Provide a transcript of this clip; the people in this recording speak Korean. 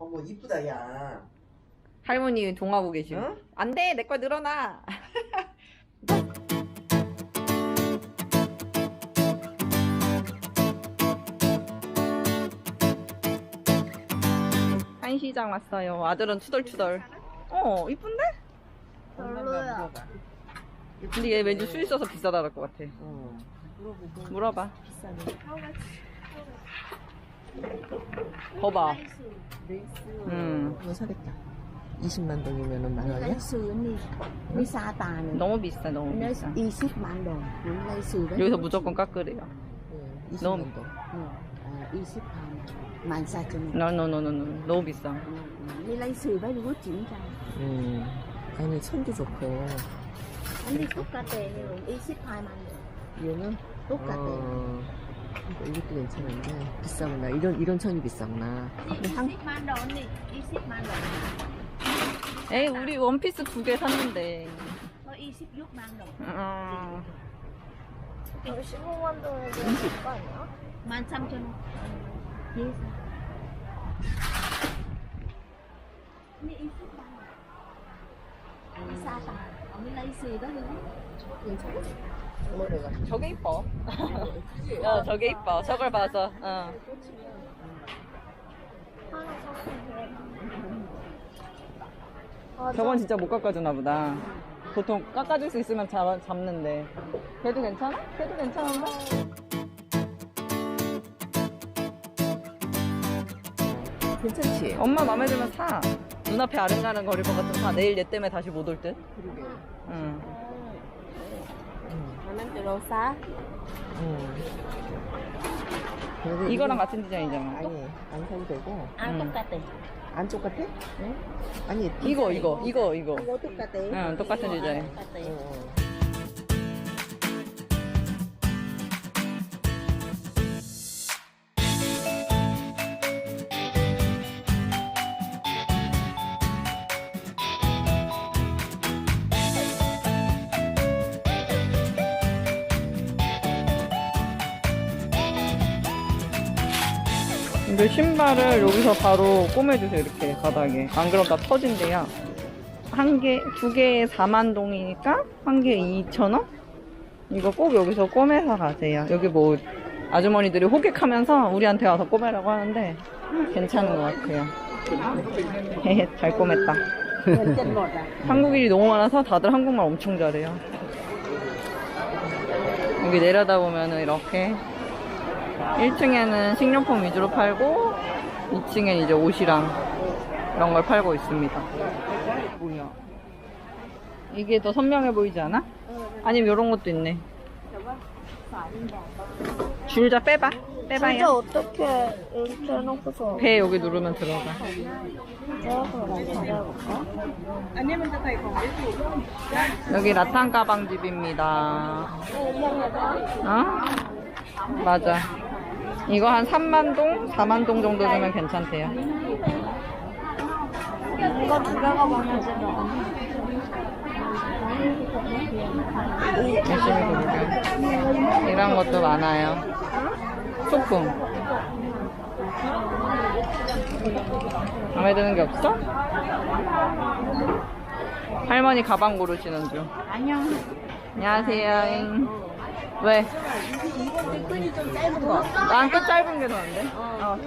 어머 이쁘다 야. 할머니 동하고 계시. 어? 안돼 내 거 늘어나. 한시장 왔어요. 아들은 투덜투덜. 어 이쁜데? 별로야. 근데 얘 왠지 수 있어서 비싸다 그럴 것 같아. 어. 물어보고 물어봐. 비싸네. 봐봐. 음. 이거 사겠다. 20만 동이면은 만 원이야? 너무 비싸 너무 비싸. đi ship 만동 muốn lấy sườn đấy 여기서 무조건 깎으래요. 응. 20만 너무- hàng màn xa cho mình 노노노노노 너무 비싸. đi lấy sườn với được chuyển cho 음. 아니 천도 좋고. anh đi cả tiền rồi đi ship hai màn 얘는 tiền 어. 이것도 괜찮은데 비싸구나. 이런 이런 천이 비싸구나. đồ 에이 우리 원피스 두 개 샀는데. có đi ship giúp man đồ 어. man xăm cho nó yes đi đi ship man đồ đi xa tà ông đi lấy sườn đó đi 괜찮아? 저게 이뻐. 어 저게 이뻐. 저걸 봐서. 어. 저건 진짜 못 깎아주나 보다. 보통 깎아줄 수 있으면 잡, 잡는데. 걔도 괜찮아? 걔도 괜찮은가? 괜찮지? 엄마 마음에 들면 사. 눈앞에 아른가른 거릴 것 같으면 사. 내일 얘 때문에 다시 못 올 듯. 그러게. 응. Đâu xa? 응. 그래도 이거랑 이거- 같은 디자인이잖아. 아니 안 사도 되고 Ai Ừ. 똑같아? 안 똑같아? 응? 아니 이거, 이거, 이거, 이거. I거 똑같아? 응, 똑같은 디자인. 똑같아. 어. 근데 신발을 여기서 바로 꼬매주세요 이렇게 바닥에. 안 그럼 다 터진대요. 한 개, 두 개에 4만 동이니까 한 개에 2천 원? 이거 꼭 여기서 꼬매서 가세요. 여기 뭐 아주머니들이 호객하면서 우리한테 와서 꼬매라고 하는데 괜찮은 것 같아요. 헤헤 잘 꼬맸다? 한국인이 너무 많아서 다들 한국말 엄청 잘해요. 여기 내려다 보면은 이렇게 1층에는 식료품 위주로 팔고 2층엔 이제 옷이랑 이런 걸 팔고 있습니다. 뭐야? 이게 더 선명해 보이지 않아? 아니면 이런 것도 있네. 줄자 빼봐. 빼봐요. 어떻게 이렇게 해놓고서 배 여기 누르면 들어가. 여기 라탄 가방 집입니다. 어? 맞아. 이거 한 3만 동, 4만 동 정도 주면 괜찮대요. 이거 두 개가 많아지 열심히 고르게. 이런 것도 많아요. 소품. 마음에 드는 게 없어? 할머니 가방 고르시는 중. 안녕 안녕하세요. 왜? 이번 끈이 좀 짧은 거. 난끈 짧은 게 나은데? 어. 어.